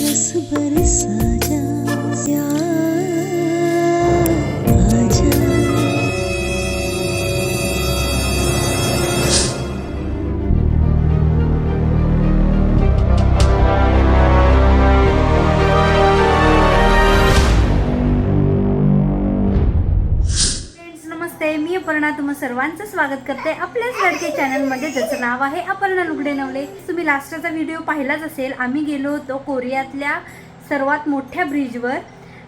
रस बरसा जा तुम्हा सर्वांचं स्वागत करते आपल्याच लडके चॅनलमध्ये. ज्याचं नाव आहे अपर्णा लुगडे नवले. तुम्ही लास्टचा व्हिडिओ पाहिलाच असेल. आम्ही गेलो होतो कोरियातल्या सर्वात मोठ्या ब्रिजवर.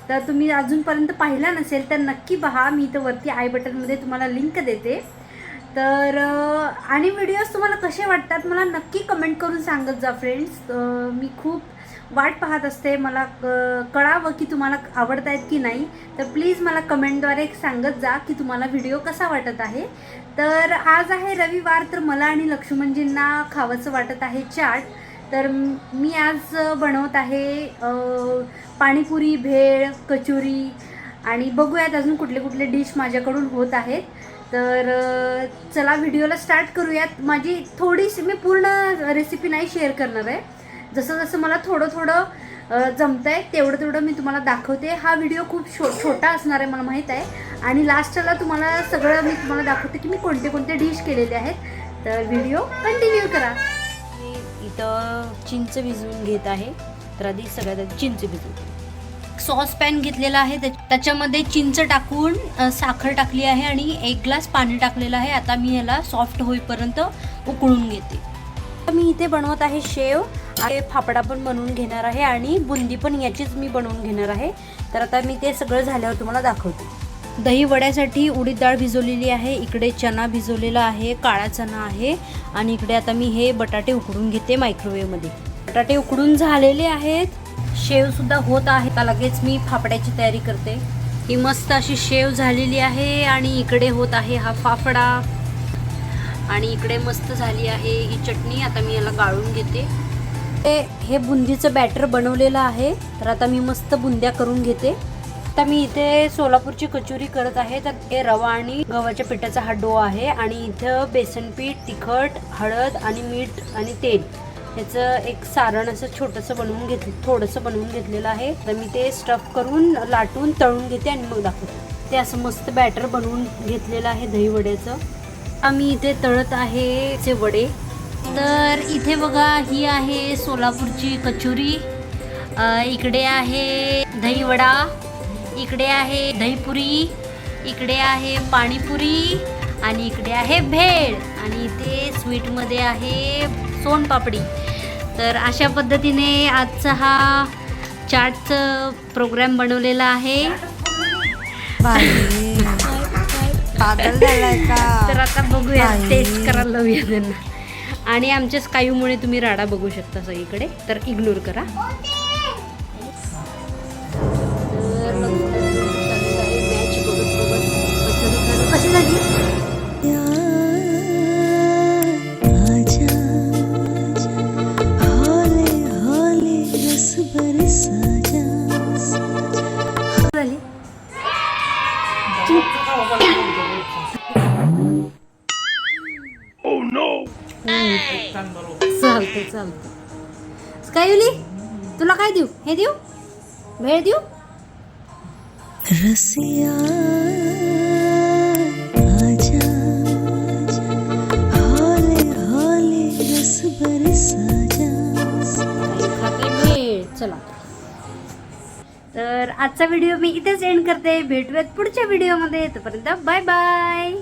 तर तुम्ही अजूनपर्यंत पाहिला नसेल तर नक्की पहा. मी तर वरती आय बटनमध्ये तुम्हाला लिंक देते. तर आणि व्हिडिओज तुम्हाला कसे वाटतात मला नक्की कमेंट करून सांगत जा फ्रेंड्स मी खूप वाट पाहत असते. मला क- कळावं की तुम्हाला आवडत आहेत की नाही. तर प्लीज मला कमेंटद्वारे सांगत जा की तुम्हाला व्हिडिओ कसा वाटत आहे. तर आज आहे रविवार तर मला आणि लक्ष्मणजींना खावंसं वाटत आहे चाट. तर मी आज बनवत आहे पाणीपुरी भेळ कचोरी आणि बघूयात अजून कुठले कुठले डिश माझ्याकडून होत आहेत. तर चला व्हिडिओला स्टार्ट करूयात. माझी थोडीशी मी पूर्ण रेसिपी नाही शेअर करणार आहे. जसं जसं मला थोडं थोडं जमत आहे तेवढं तेवढं मी तुम्हाला दाखवते. हा व्हिडिओ खूप छो छोटा असणार आहे मला माहीत आहे. आणि लास्टला तुम्हाला सगळं मी तुम्हाला दाखवते की मी कोणते कोणते डिश केलेले आहेत. तर व्हिडिओ कंटिन्यू करा. मी इथं चिंच भिजवून घेत आहे. तर आधी सगळ्यात आधी चिंच भिजवून सॉस पॅन घेतलेला आहे. त्या- त्याच्यामध्ये चिंच टाकून साखर टाकली आहे आणि एक ग्लास पाणी टाकलेलं आहे. आता मी ह्याला सॉफ्ट होईपर्यंत उकळून घेते. मी इथे बनवत आहे शेव. आणि फाफडा पण बनवून घेणार आहे आणि बुंदी पण याचीच मी बनवून घेणार आहे. तर आता मी ते सगळं झाल्यावर तुम्हाला दाखवते. दही वड्यासाठी उडीद डाळ भिजवलेली आहे इकडे चना भिजवलेला आहे काळा चना आहे आणि इकडे आता मी हे बटाटे उकडून घेते मायक्रोवेवमध्ये बटाटे उकडून झालेले आहेत शेवसुद्धा होत आहे. आता लगेच मी फाफड्याची तयारी करते. ही मस्त अशी शेव झालेली आहे आणि इकडे होत आहे हा फाफडा. आणि इकडे मस्त झाली आहे ही चटणी. आता मी याला गाळून घेते. ते हे बुंदीचं बॅटर बनवलेलं आहे. तर आता मी मस्त बुंद्या करून घेते. आता मी इथे सोलापूरची कचोरी करत आहे. तर हे रवा आणि गव्हाच्या पिठाचा हा डो आहे आणि इथं बेसन पीठ तिखट हळद आणि मीठ आणि तेल ह्याचं एक सारण असं छोटंसं बनवून घेतलं थोडंसं बनवून घेतलेलं आहे. तर मी ते स्टफ करून लाटून तळून घेते आणि मग दाखवते. ते असं मस्त बॅटर बनवून घेतलेलं आहे दही वड्याचं. आम्ही इथे तळत आहे चे वडे. तर इथे बघा ही आहे सोलापूरची कचोरी. इकडे आहे दही वडा इकडे आहे दहीपुरी इकडे आहे पाणीपुरी आणि इकडे आहे भेळ आणि इथे स्वीटमध्ये आहे सोनपापडी. तर अशा पद्धतीने आजचा हा चाटचं प्रोग्राम बनवलेला आहे. तर आता बघूया. टेस्ट करायला लावूया त्यांना. आणि आमच्या स्कायूमुळे तुम्ही राडा बघू शकता सगळीकडे तर इग्नोर करा. कशी झाली झाली चालते चालते स्कायुली तुला काय देऊ? हे देऊ? भेळ देऊ? रसिया आजा हौले हौले रस बरसा जा खाते भेळ चला. तर आजचा व्हिडिओ मी इथेच एंड करते. भेटूयात पुढच्या व्हिडिओमध्ये. तोपर्यंत बाय बाय